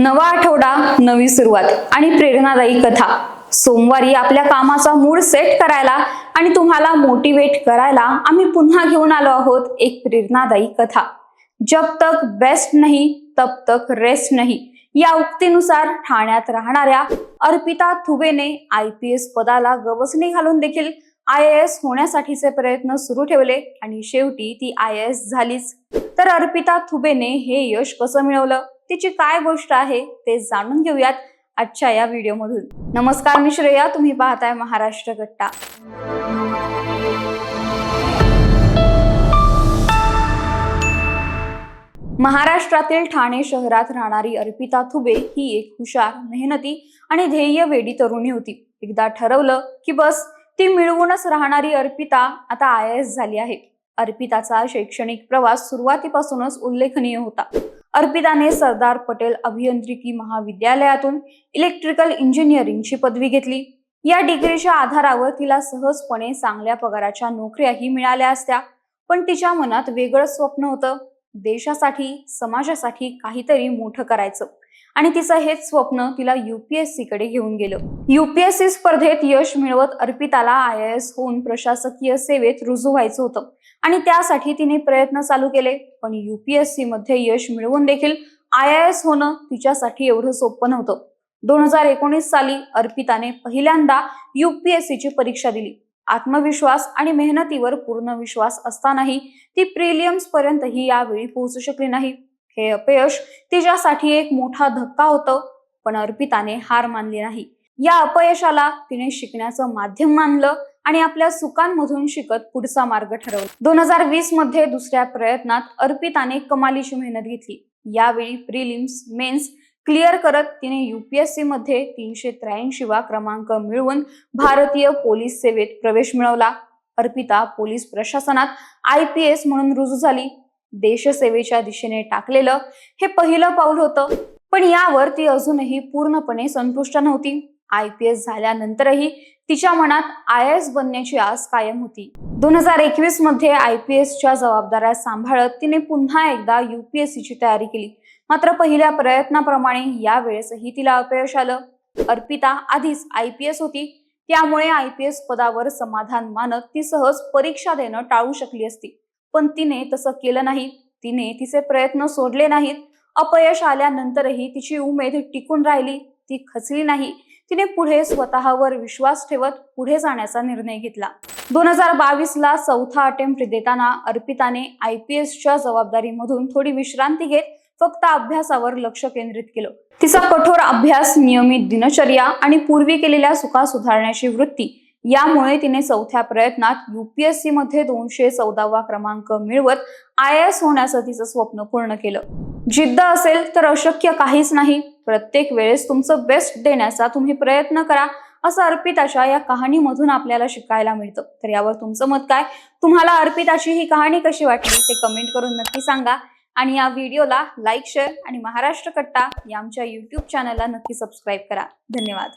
नवा आठवडा नवी सुरुवात आणि प्रेरणादायी कथा. सोमवारी आपल्या कामाचा मूड सेट करायला आणि तुम्हाला मोटिवेट करायला आम्ही पुन्हा घेऊन आलो आहोत एक प्रेरणादायी कथा. जब तक बेस्ट नाही तब तक रेस्ट नाही. या उक्तीनुसार ठाण्यात राहणाऱ्या अर्पिता थुबेने आय पी एस पदाला गवसणी घालून देखील आय ए एस होण्यासाठीचे प्रयत्न सुरू ठेवले आणि शेवटी ती आय एस झालीच. तर अर्पिता थुबेने हे यश कसं मिळवलं? तिची काय गोष्ट आहे ते जाणून घेऊयात आजच्या या व्हिडिओमधून. नमस्कार मी श्रेया. तुम्ही पाहताय महाराष्ट्र गट्टा. महाराष्ट्रातील ठाणे शहरात राहणारी अर्पिता थुबे ही एक हुशार मेहनती आणि ध्येय वेडी तरुणी होती. एकदा ठरवलं की बस ती मिळवूनच राहणारी अर्पिता आता आय एस झाली आहे. अर्पिताचा शैक्षणिक प्रवास सुरुवातीपासूनच उल्लेखनीय होता. अर्पिताने सरदार पटेल अभियांत्रिकी महाविद्यालयातून इलेक्ट्रिकल इंजिनिअरिंगची पदवी घेतली. या डिग्रीच्या आधारावर तिला सहजपणे चांगल्या पगाराच्या नोकऱ्याही मिळाल्या असत्या. पण तिच्या मनात वेगळं स्वप्न होतं. देशासाठी समाजासाठी काहीतरी मोठं करायचं. आणि तिचं हेच स्वप्न तिला युपीएससी कडे घेऊन गेलं. युपीएससी स्पर्धेत यश मिळवत अर्पिताला आय एस होऊन प्रशासकीय सेवेत रुजू व्हायचं होतं. आणि त्यासाठी तिने प्रयत्न चालू केले पण युपीएससी मध्ये यश मिळवून देखील आय एस होणं तिच्यासाठी एवढं सोपं नव्हतं. दोन हजार एकोणीस साली अर्पिताने पहिल्यांदा युपीएससीची परीक्षा दिली. आत्मविश्वास आणि मेहनतीवर पूर्ण विश्वास असतानाही ती प्रिलियम्स पर्यंतही यावेळी पोहोचू शकली नाही. हे अपयश तिच्यासाठी एक मोठा धक्का होतं पण अर्पिताने हार मानली नाही. या अपयशाला तिने शिकण्याचं माध्यम मानलं आणि आपल्या चुकांमधून शिकत पुढचा मार्ग ठरवला. दोन हजार वीसमध्ये दुसऱ्या प्रयत्नात अर्पिताने कमालीची मेहनत घेतली. यावेळी प्रिलिम्स मेन्स क्लिअर करत तिने युपीएससी मध्ये तीनशे त्र्याऐंशी वा क्रमांक मिळवून भारतीय पोलीस सेवेत प्रवेश मिळवला. अर्पिता पोलीस प्रशासनात आय पी एस म्हणून रुजू झाली. देशसेवेच्या दिशेने टाकलेलं हे पहिलं पाऊल होतं. पण यावर ती अजूनही पूर्णपणे संतुष्ट नव्हती. आय पी एस झाल्यानंतरही तिच्या मनात आय एस बनण्याची आस कायम होती. दोन हजार एकवीसमध्ये आय पी एसच्या जबाबदाऱ्या सांभाळत तिने पुन्हा एकदा युपीएससी ची तयारी केली. मात्र पहिल्या प्रयत्नाप्रमाणे यावेळेसही तिला अपयश आलं. अर्पिता आधीच आय पी एस होती. त्यामुळे आय पी एस पदावर समाधान मानत ती सहज परीक्षा देणं टाळू शकली असती. पण तिने तसं केलं नाही. तिने तिचे प्रयत्न सोडले नाहीत. अपयश आल्यानंतरही तिची उमेद टिकून राहिली. ती खचली नाही. तिने पुढे स्वतःवर विश्वास ठेवत पुढे जाण्याचा निर्णय घेतला. दोन हजार बावीस ला चौथा अटेम्प्ट देताना अर्पिताने आय पी एसच्या जबाबदारीमधून थोडी विश्रांती घेत फक्त अभ्यासावर लक्ष केंद्रित केलं. तिचा कठोर अभ्यास नियमित दिनचर्या आणि पूर्वी केलेल्या चुका सुधारण्याची वृत्ती यामुळे तिने चौथ्या प्रयत्नात युपीएससी मध्ये दोनशे चौदावा क्रमांक मिळवत आय एस होण्याचं तिचं स्वप्न पूर्ण केलं. जिद्द असेल तर अशक्य काहीच नाही. प्रत्येक वेळेस तुमचं बेस्ट देण्याचा तुम्ही प्रयत्न करा असं अर्पिताच्या या कहाणीमधून आपल्याला शिकायला मिळतं. तर यावर तुमचं मत काय? तुम्हाला अर्पिताची ही कहाणी कशी वाटली ते कमेंट करून नक्की सांगा. आणि या व्हिडिओला लाईक शेअर आणि महाराष्ट्र कट्टा या आमच्या युट्यूब चॅनलला नक्की सबस्क्राईब करा. धन्यवाद.